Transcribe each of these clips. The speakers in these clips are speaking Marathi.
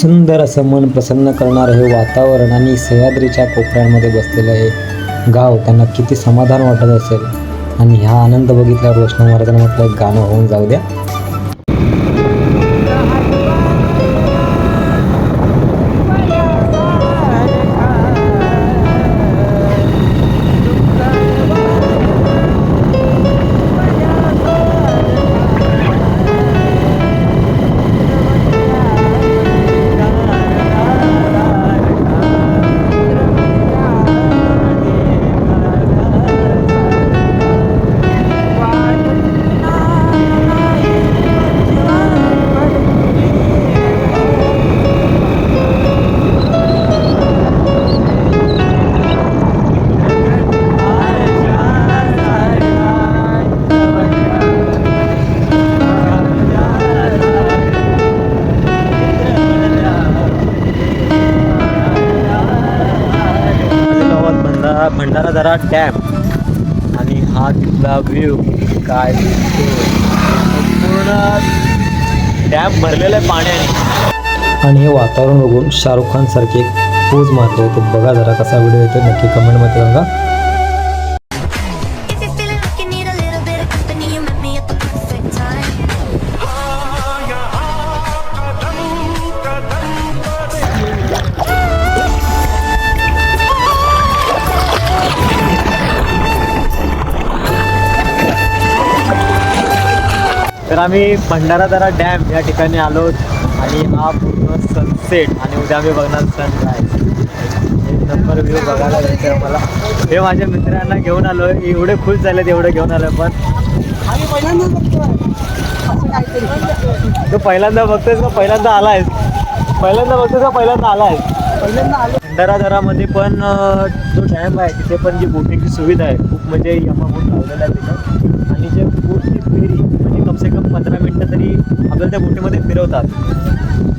सुंदर असं मन प्रसन्न करणारं हे वातावरण आणि सह्याद्रीच्या कोपऱ्यांमध्ये बसलेलं हे गाव त्यांना किती समाधान वाटत असेल. आणि ह्या आनंद बघितल्यावर वैष्णव महाराजांना म्हटलं एक गाणं होऊन जाऊ द्या. भंडारा डॅम आणि हा तिथला व्ह्यू काय दिसतोय. संपूर्ण डॅम भरलेलं आहे पाण्याने. आणि हे वातावरण बघून शाहरुख खान सारखे एक पोज मारतोय ते बघा जरा कसा व्हिडिओ येतो नक्की कमेंटमध्ये सांगा. तर आम्ही भंडारादरा डॅम या ठिकाणी आलो आणि हा पूर्ण सनसेट आणि उद्या आम्ही बघणार सनराईज एक नंबर व्ह्यू बघायला भेटतोय मला हे माझ्या मित्रांना घेऊन आलो एवढे खुश झालेत एवढे घेऊन आलो पण तू पहिल्यांदा बघतोयस का? पहिल्यांदा आलायस. पहिल्यांदा बघतोस का? पहिल्यांदा आलायस? आलो. दरामध्ये पण जो डॅम आहे तिथे पण जी बोटिंगची सुविधा आहे खूप म्हणजे यमा बोट लावलेला आहे तिथं. आणि जे बोटची फेरी म्हणजे कमसे कम पंधरा मिनटं तरी आपल्याला त्या बोटीमध्ये फिरवतात.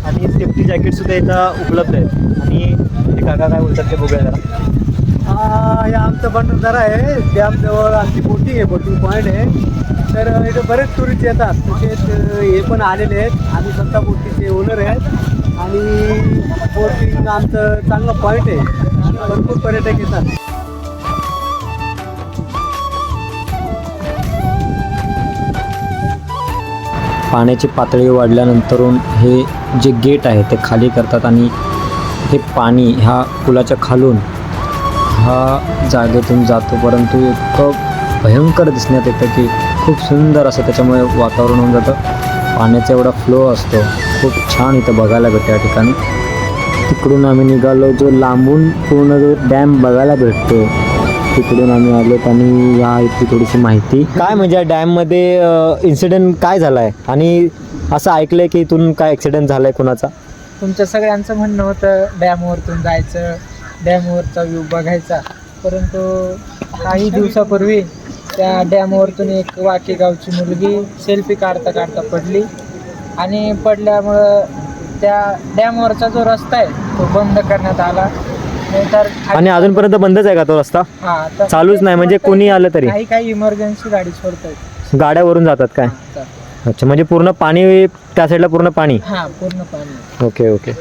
आणि सेफ्टी जॅकेटसुद्धा इथं उपलब्ध आहेत. आणि ते काका काय बोलतात ते बघूया जरा. हा हे आमचं भंडारा आहे. डॅमजवळ आमची बोटिंग आहे बोटिंग पॉईंट आहे. तर इथं बरेच टुरिस्ट येतात. तसेच हे पण आलेले आहेत. आम्ही स्वतः बोटीचे ओनर आहेत. आणि बोटिंग आमचं चांगलं पॉईंट आहे. भरपूर पर्यटक येतात. पाण्याची पातळी वाढल्यानंतरून हे जे गेट आहे ते खाली करतात आणि हे पाणी ह्या पुलाच्या खालून हा जागेतून जातो. परंतु इतकं भयंकर दिसण्यात येतं की खूप सुंदर असं त्याच्यामुळे वातावरण होऊन जातं. पाण्याचा एवढा फ्लो असतो. खूप छान इथं बघायला भेटतं या ठिकाणी. तिकडून आम्ही निघालो जो लांबून पूर्ण जो डॅम बघायला भेटतो तिकडून आम्ही आलो आणि या इथली थोडीशी माहिती. काय म्हणजे या डॅममध्ये इन्सिडेंट काय झाला आहे आणि असं ऐकलंय की इथून काय ॲक्सिडेंट झालाय कुणाचा? तुमच्या सगळ्यांचं म्हणणं होतं डॅमवरतून जायचं डॅमवरचा व्ह्यू बघायचा. परंतु काही दिवसापूर्वी त्या डॅमवरतून एक वाकी गावची मुलगी सेल्फी काढता काढता पडली. आणि पडल्यामुळं त्या डॅमवरचा जो रस्ता आहे तो बंद करण्यात आला. नाहीतर आणि अजूनपर्यंत बंदच आहे का तो रस्ता? हा तर चालूच नाही, म्हणजे कोणी आलं तरी? काही काही इमर्जन्सी गाडी सोडतात गाड्यावरून जातात काय? अच्छा म्हणजे पूर्ण पाणी त्या साईडला पूर्ण पाणी? हा पूर्ण पाणी. Okay okay.